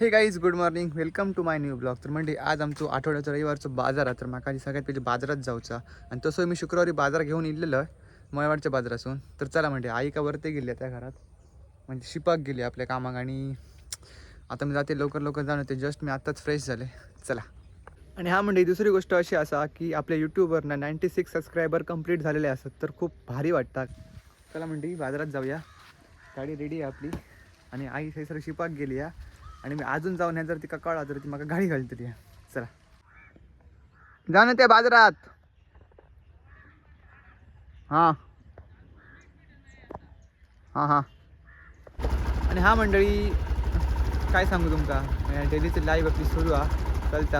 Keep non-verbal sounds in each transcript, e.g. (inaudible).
Hey guys good morning welcome to my new blog तर म्हणजे आज आमचो आठवड्याचो रविवारचो बाजार आहे. तर म्हाका सगळ्यात पहिले बाजारात जाऊचा. आणि तसं मी शुक्रवारी बाजार घेऊन इल्लेलो आहे मळवाडच्या बाजारासून तर चला म्हणजे आई का वरती गेली आहे त्या घरात. म्हणजे शिपाक गेली आपल्या कामाक आणि आता मी जाते लवकर लवकर जाणं ते जस्ट मी आत्ताच फ्रेश झाले. चला. आणि हा म्हणजे दुसरी गोष्ट अशी असा की आपल्या यूट्यूबवर ना नाईन्टी सिक्स सबस्क्रायबर कंप्लीट झालेले असत तर खूप भारी वाटतात. चला म्हणजे बाजारात जाऊया. गाडी रेडी आहे आपली. आणि आई थंयसर शिपाक गेली आहे. आणि मी अजून जाऊन ह्या जर तिका कळा तर ती म्हाका गाडी घालते ती. चला. जाण ना त्या बाजारात. हां. हां हां. आणि हा मंडळी काय सांगू तुमका? डेलीची लाईव्ह आपली सुरू आहे चलता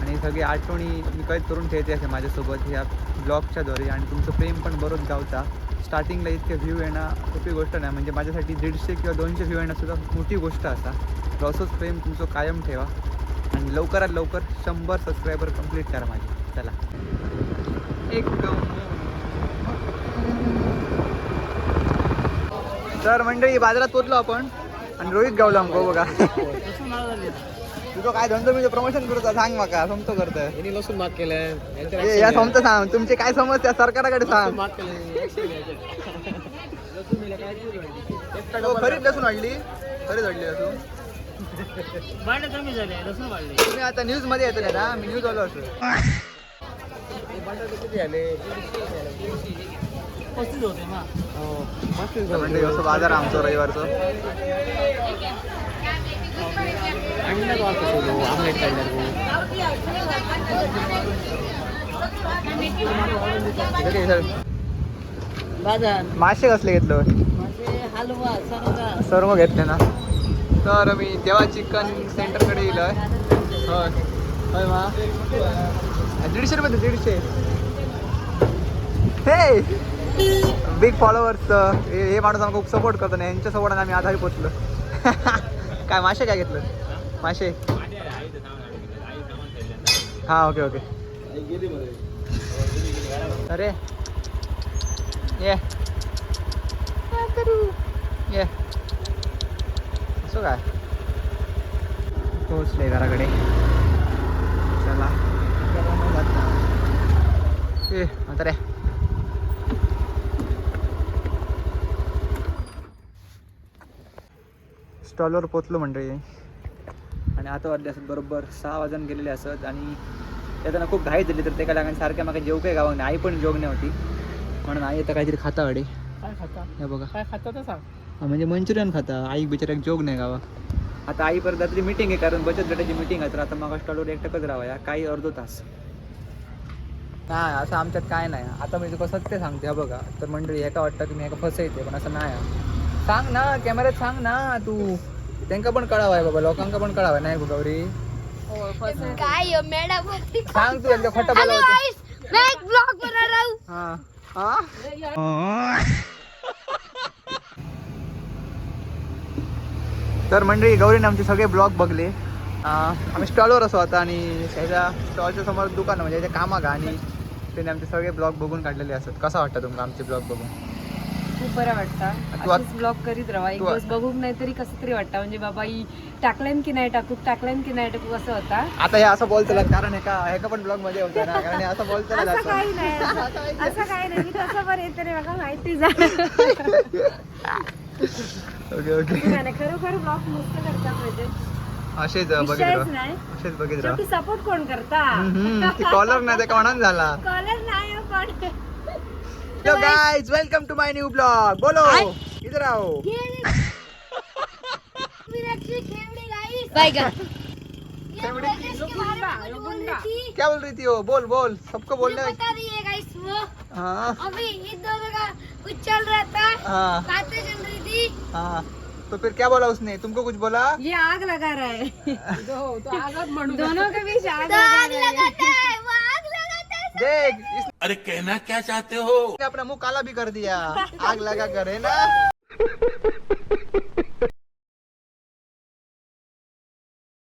आणि सगळी आठवणी मी कळत करून ठेवते असे माझ्यासोबत ह्या ब्लॉगच्या द्वारे. आणि तुमचं प्रेम पण बरोच गावता स्टार्टिंगला इतके व्ह्यू येणं सोपी गोष्ट नाही. म्हणजे माझ्यासाठी दीडशे किंवा दोनशे व्ह्यू येणं सुद्धा मोठी गोष्ट असा. असंच प्रेम तुमचं कायम ठेवा. आणि लवकरात लवकर शंभर सबस्क्रायबर कंप्लीट करा माझे. चला. एक तर मंडळी बाजारात पोचलो आपण. आणि रोहित गावलो आमको बघा. तुझं काय धंदो मी प्रमोशन करतो सांग माका. समतो लसूण माग या. समतं सांग. तुमचे काय समस्या? सरकाराकडे सांग. खरीच लसूण वाढली. खरीच वाढली लसूण भांडे कमी झाले लसूण वाढले. तुम्ही आता न्यूजमध्ये येतो ना मी न्यूज आलो असतो. भांडे किती झाले? पस्तीस होते ना. हो म्हणजे असं बाजार आमचं रविवारचं. बाजार. मासे कसले घेतलं? हलवा सर्व घेतले ना. तर मी देवा चिकन सेंटरकडे येईल होय. होय मा. दीडशे रुपये दीडशे. हे बिग फॉलोअर्स हे हे माणूस आम्हाला खूप सपोर्ट करतो ना यांच्या सपोर्टाने आम्ही आधारी पोचलो (laughs) काय मासे काय घेतलं? मासे हां ओके ओके अरे. ये. करू ये. असं काय? पोहोचले घराकडे. चला. ए आता रे. स्टॉलवर पोचलो मंडळी. आणि आता वाजले असत बरोबर सहा वाजून गेलेले असत आणि त्यातना खूप घाई झाली तर ते काय लागून सारख्या मागे जेव काय गावाने आई पण जेवण होती. म्हणून आई आता काहीतरी खाता वाडे काय खाता? हे बघा. काय खाता तर सांग. म्हणजे मंचुरियन खाता. आई बिचाऱ्याक जोग नाही गावा. आता आई परत रात्री मिटिंग आहे कारण बचत गटाची मिटिंग आहे तर आता मग स्टॉलवर एकटकच राहावा या. काही अर्धो तास. नाही असं आमच्यात काय नाही. आता मी तुका सत्य सांगते हा बघा. तर मंडळी एका वाटतं की मी एका फसयते पण असं नाही. सांग ना कॅमेऱ्यात सांग ना तू. त्यांका पण कळावं आहे बाबा लोकांका पण कळावं नाही गो गौरी? काय मॅडम? सांग तू एकदा खोटं मैं एक ब्लॉग हूँ. हा? तर मंडळी गौरीने आमचे सगळे ब्लॉग बघले. आम्ही स्टॉलवर असो आता आणि त्याच्या स्टॉलच्या समोर दुकान म्हणजे त्याच्या कामाग आणि त्याने आमचे सगळे ब्लॉग बघून काढलेले असत कसा वाटतं तुमका आमचे ब्लॉग बघून? खूप बरं वाटतं. ब्लॉग करीत राहा. एक दिवस बघूक नाही तरी कसं तरी वाटतं. म्हणजे बाबा ही टाकलेन की नाही टाकू टाकलेन की नाही टाकू असं होता. आता हे असं बोलतो कारण एका एका पण ब्लॉगमध्ये होता ना. कारण हे असं बोलतो असं काही नाही. असं काही नाही. मी कसं बरं येते रे बघा माहिती जा (laughs) ओके ओके खरोखर ब्लॉग मस्त करता म्हणजे असेच बघित राहा असेच बघित राहा सपोर्ट कोण करता? हम्म, ती कॉलर नाही त्या झाला? कॉलेज नाही हो पण hello guys welcome to my new blog बोलो. इधर आओ. ये बोल क्या बोल रही थी वो? बोल बोल. सबको बोलने बता रही है गाइस वो। हाँ। अभी इन दोनों का कुछ चल रहा था। हाँ। बातें चल रही थी हाँ तो फिर क्या बोला उसने? तुमको कुछ बोला? ये आग लगा रहा है। (laughs) तो म्हणू दोनों के बीच आग तो लगा आग रहा है। लगाता है वो आग लगाता है देख अरे कहना क्या चाहते हो? अपना मुंह काला भी कर दिया। (laughs) आग लगा कर है ना? (laughs)